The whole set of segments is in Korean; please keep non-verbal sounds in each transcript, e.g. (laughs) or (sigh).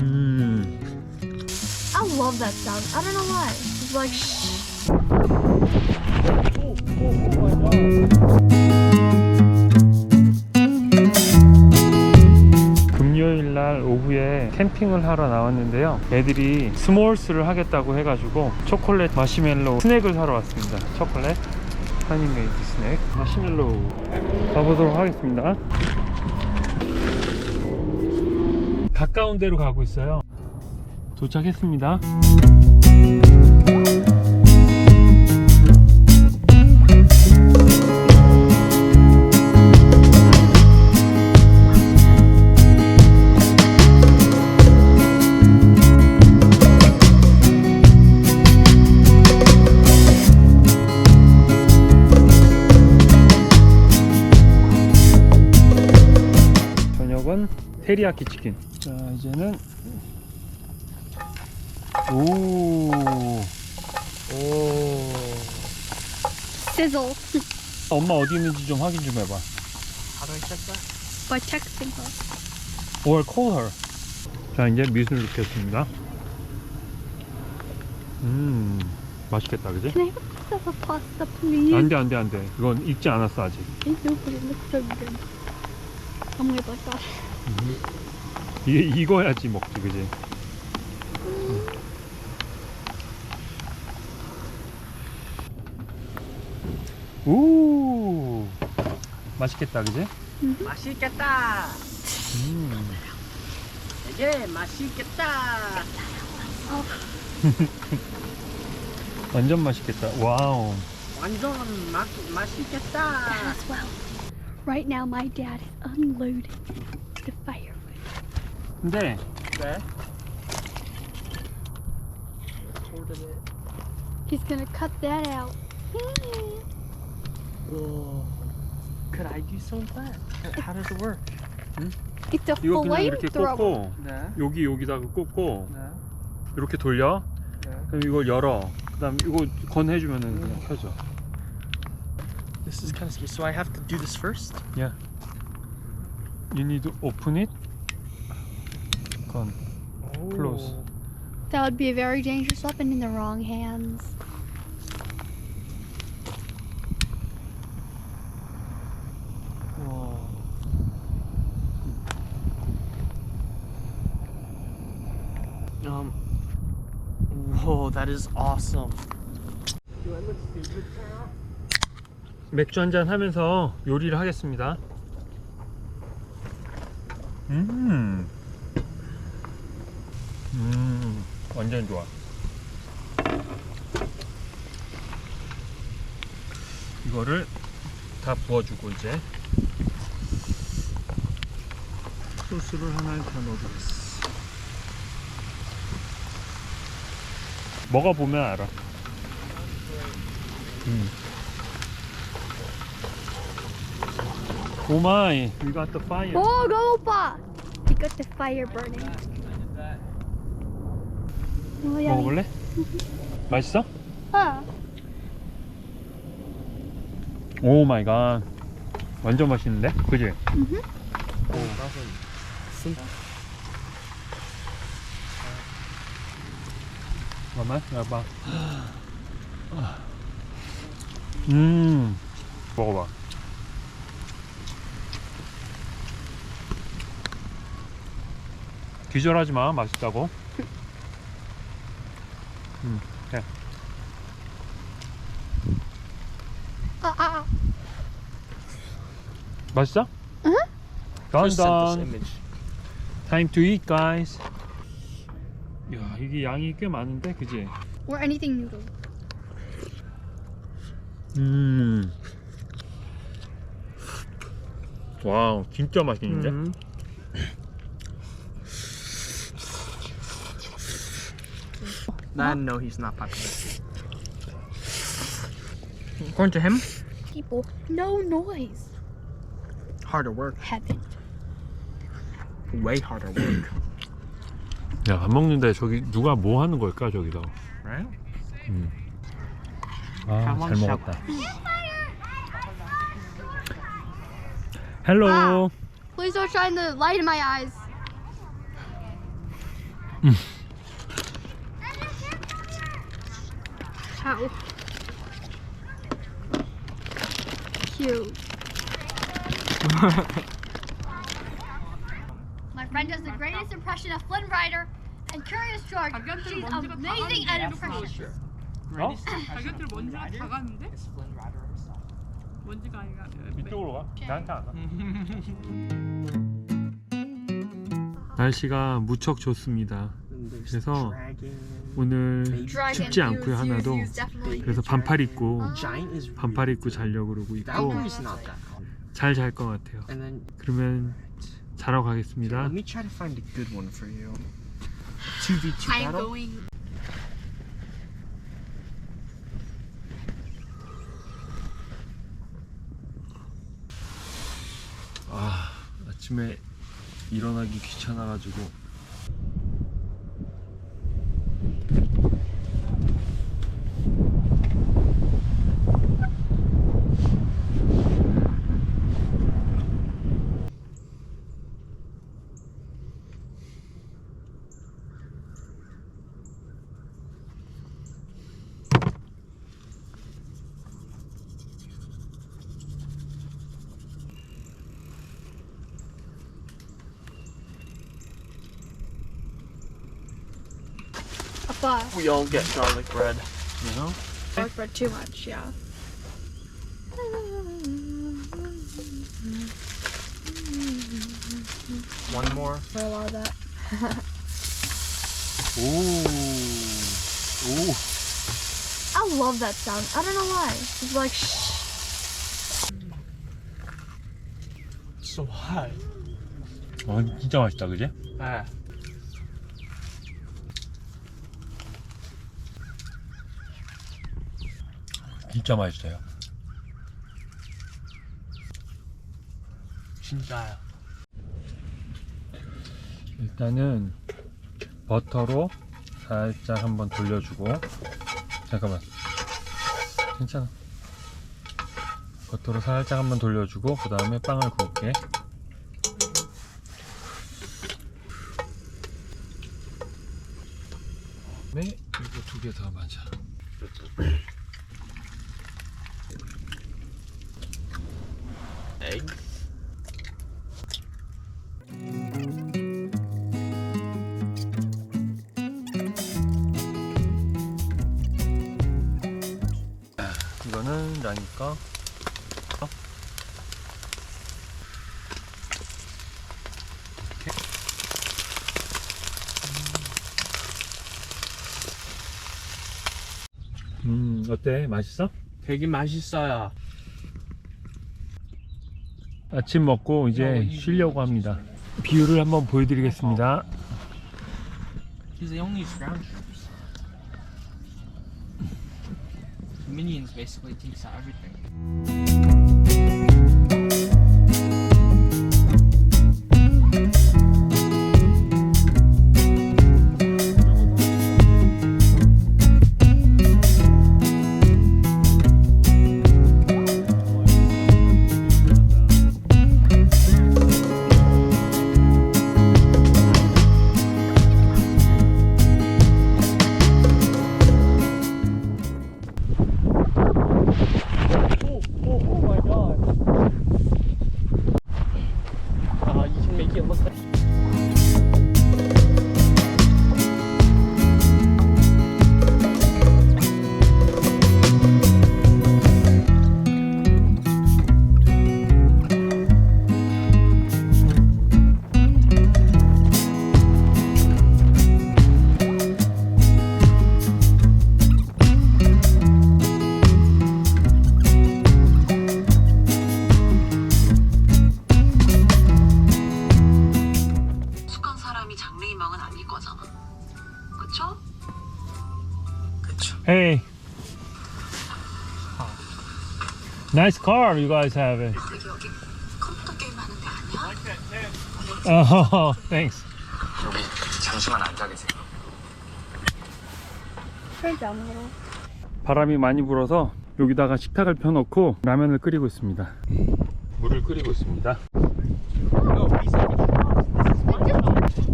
음. I love that sound. I don't know why. It's like shh. 금요일 날 오후에 캠핑을 하러 나왔는데요. 애들이 스몰스를 하겠다고 해가지고 초콜릿 마시멜로우 스낵을 사러 왔습니다. 초콜릿 허니메이드 스낵 마시멜로우 가보도록 하겠습니다. 가까운 데로 가고 있어요. 도착했습니다. 테리야키 치킨. 자 이제는 오. 오. Sizzle 엄마 어디 있는지 좀 확인 좀 해봐. by texting her. Or call her. 자 이제 미순을 넣겠습니다. 음 맛있겠다 그지? Can I have a piece of a pasta, please? 안돼 안돼 안돼. 이건 익지 않았어 아직. But it looks so good. 이게 익어야지 먹지 그지? 오 맛있겠다 그지? 맛있겠다. 음. 이게 맛있겠다. (laughs) 완전 맛있겠다. 와우. 완전 맛 맛있겠다. Right now, my dad is unloading the firewood. 근데 네. He's gonna cut that out. Could I do some of that? How does it work? It's a 이거 그냥 이렇게 flamethrower. 꽂고 네. 여기 여기다가 꽂고 네. 이렇게 돌려. 네. 그럼 이걸 열어. 그다음 이거 건해주면은 그냥 켜져. This is kind of scary. So I have to do this first? You need to open it. 건. Close. That would be a very dangerous weapon in the wrong hands. Whoa. Um. Whoa, that is awesome. Do I look stupid now? 맥주 한잔 하면서 요리를 하겠습니다. 음. 음. 완전 좋아. 이거를 다 부어주고 이제 소스를 하나 더 넣어주겠어. 먹어보면 알아. 음. Oh my, we got the fire. Oh, go, Opa! We got the fire burning. 먹어볼래? 맛있어? Ah. 오 마이 갓. 완전 맛있는데? 그지? Mhm. 잠깐만, 여봐. 음, 먹어봐. 기절하지 마, 맛있다고. 음, 해. Ah, ah, ah. 맛있어? 응? Done, done. Time to eat, guys. 야, 이게 양이 꽤 많은데, 그지? Or anything noodle. 음. 와우, 진짜 맛있는데? Mhm. Nah, no, he's not popular. According to him, People, no noise. harder work. Heaven. Way harder work. 야, 밥 먹는데 저기 누가 뭐 하는 걸까, 저기서? Right? 아, 잘. 먹었다. 헬로. Please don't shine the light in my eyes. How cute. My friend does the greatest impression of Flynn Rider and Curious George. She's amazing at impressions. 어? 가격들 먼지가 다 가는데? 먼지가 아니라 이쪽으로 가. 나한테 안 와. 날씨가 무척 좋습니다. 그래서 오늘 춥지 않고요 하나도. 그래서 반팔 입고 반팔 입고 자려고 그러고 있고. 잘 잘 것 같아요. 그러면 자러 가겠습니다. let me try to find a good one for you. 2v2 I'm battle. going. 아 아침에 일어나기 귀찮아가지고 Papa, We all get garlic bread. you know? garlic bread too much, yeah. One more. I love that. (laughs) 오, 오, I love that sound. I don't know why. It's like shh. So hot. 와 진짜 맛있다, 그지? Ah. 진짜 맛있어요. 진짜요. 일단은 버터로 살짝 한번 돌려주고 잠깐만 괜찮아 버터로 살짝 한번 돌려주고 그 다음에 빵을 구울게 네 이거 두 개 더 맞아 (laughs) 이거는 어? 이렇게. 음 어때 맛있어? 되게 맛있어요. 아침 먹고 이제 쉬려고 합니다. 비율을 한번 보여드리겠습니다. Because they only use Minions basically takes out everything. Nice car you guys have. It. 여기 여기 컴퓨터 게임 하는데 아니야? Oh, thanks. 여기 잠시만 앉아 계세요. 살지 안 물어. 바람이 많이 불어서 여기다가 식탁을 펴놓고 라면을 끓이고 있습니다. 물을 끓이고 있습니다.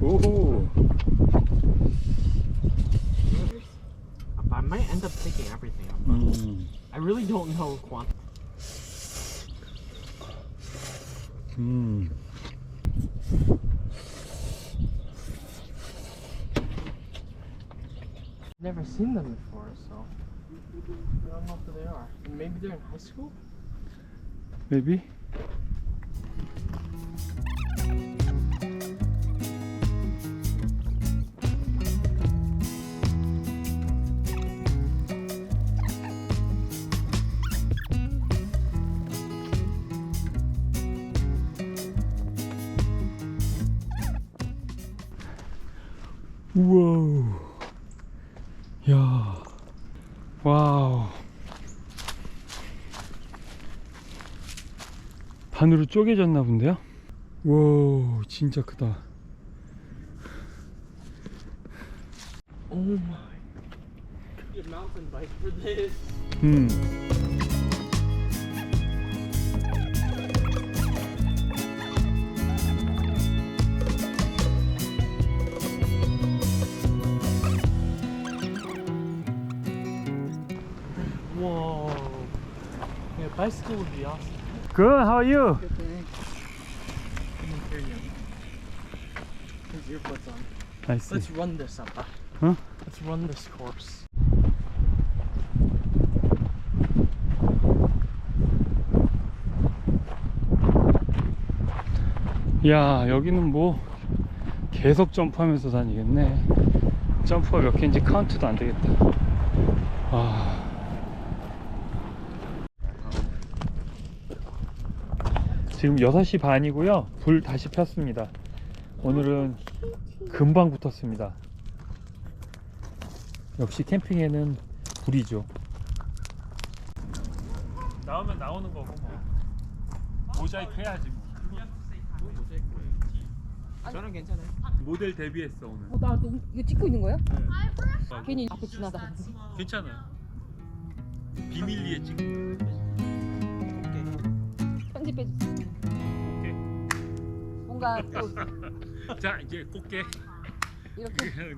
오호. I might end up taking everything. Mm. I really don't know quantity. 음. Never seen them before, so I don't know who they are. Maybe they're in high school. Maybe. 우와. 야. 와우. 반으로 쪼개졌나 본데요? 와 진짜 크다 Oh for this. 음. Yeah, bicycle would be awesome. Good, how are you? Good thing. I can hear you. His earbuds on. I see. Let's run this up. Huh? Let's run this course. 야 여기는 뭐 계속 점프하면서 다니겠네 점프가 몇 개인지 카운트도 안 되겠다 와 지금 6시 반이고요. 불 다시 폈습니다. 오늘은 금방 붙었습니다. 역시 캠핑에는 불이죠. 나오면 나오는 거고 뭐. 모자이크 해야지 뭐. 저는 괜찮아요. 모델 데뷔했어 오늘. 어, 나 너무 이거 찍고 있는 거야? 괜히 앞에 지나가. 괜찮아요. 비밀리에 찍은 편집해 주 오케이 뭔가 또 (laughs) 자 이제 꽃게. 이렇게 (laughs)